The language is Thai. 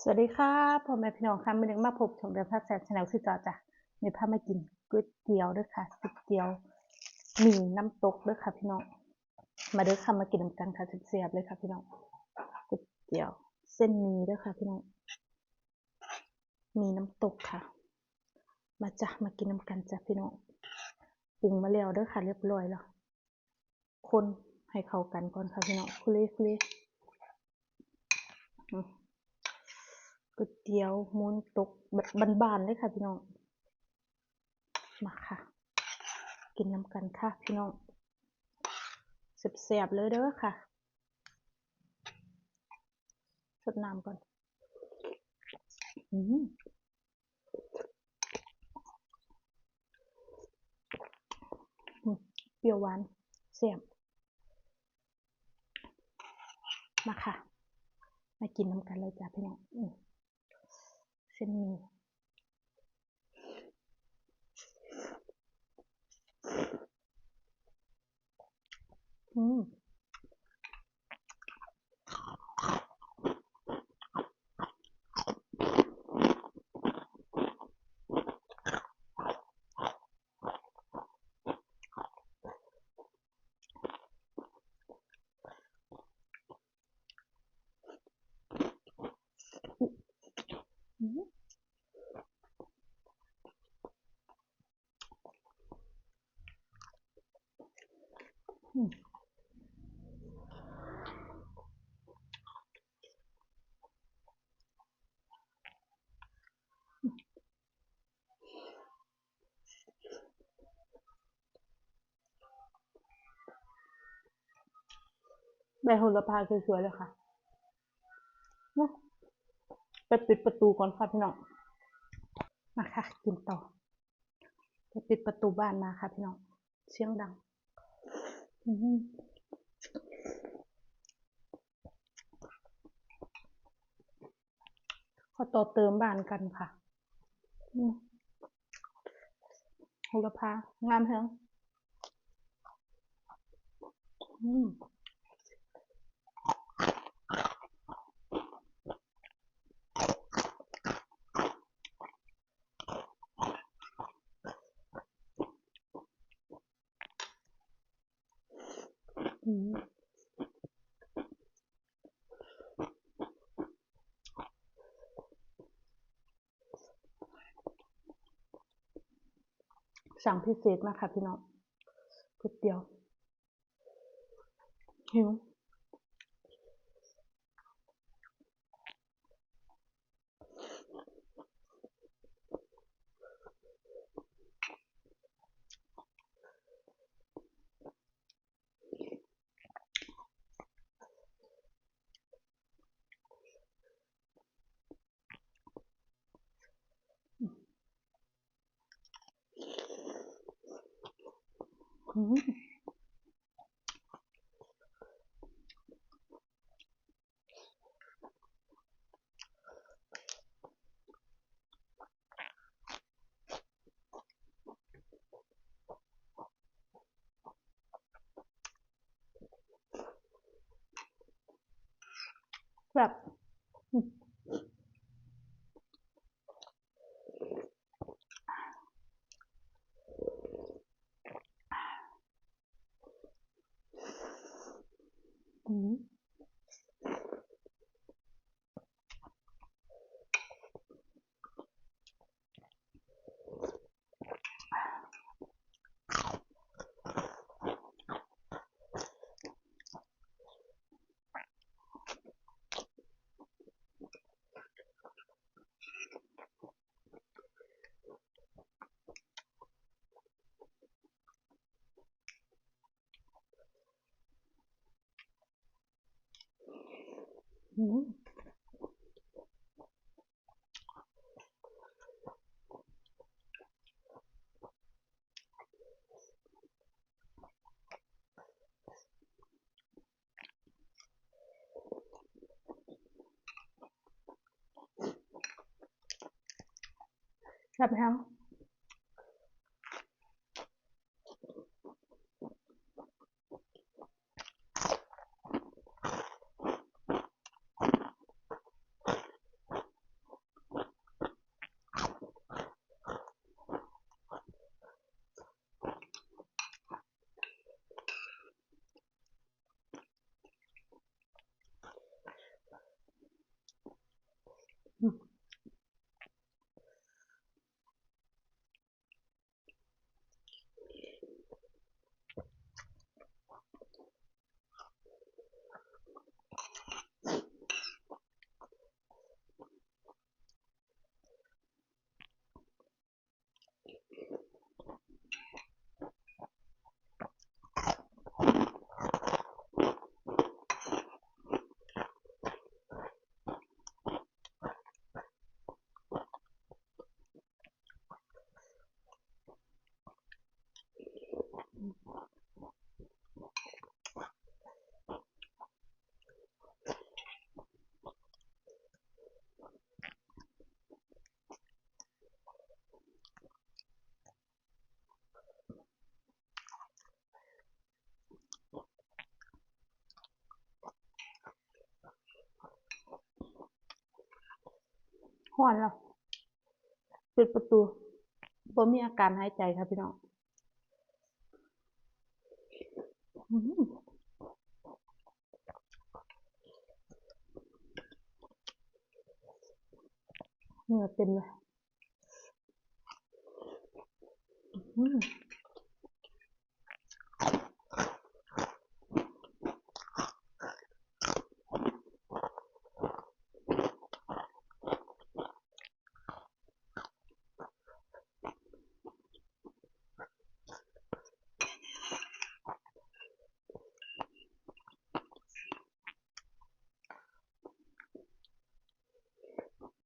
สวัสดีค่ะพ่อแม่พี่น้องค่ะมือหนึ่งมาพบชมเดือนพักแสนชาแนลคือจอจ้ะมีภาพมากินก๋วยเตี๋ยวด้วยค่ะก๋วยเตี๋ยวหมี่น้ำตกด้วยค่ะพี่น้อง มาด้วยค่ะมากินน้ำกันค่ะเสียบเลยค่ะพี่น้องก๋วยเตี๋ยวเส้นหมี่ด้วยค่ะพี่น้องมีน้ำตกค่ะ มาจ้ะมากินน้ำกันจ้ะพี่น้อง ปรุงมาแล้วเด้อค่ะ เรียบร้อยแล้ว คนให้เข้ากันก่อนค่ะพี่น้องคุเล่คุเล่ก๋วยเตี๋ยวมูนตกแบบบานๆเลยค่ะพี่น้อง มาค่ะ กินน้ำกันค่ะพี่น้องแซ่บๆเลยเด้อค่ะสดน้ำก่อน อืมอืมเปรี้ยวหวานแซ่บมาค่ะ มากินน้ำกันเลยจ้ะพี่น้องเส้นมีอืม ใบโหระพาสวยๆเลยค่ะเนอะไปปิดประตูก่อนค่ะพี่น้องมาค่ะ กินต่อไปปิดประตูบ้านมาค่ะพี่น้องเสียงดังอขอต่อเติมบ้านกันค่ะอืมโหระพางามแฮงอืม สั่งพิเศษมาค่ะพี่น้องก๋วยเตี๋ยวหิว แบบ อืมแห้อนแล้วปิดประตูผมมีอาการหายใจครับพี่น้องเหงื่อเต็มเลยอื้อหือ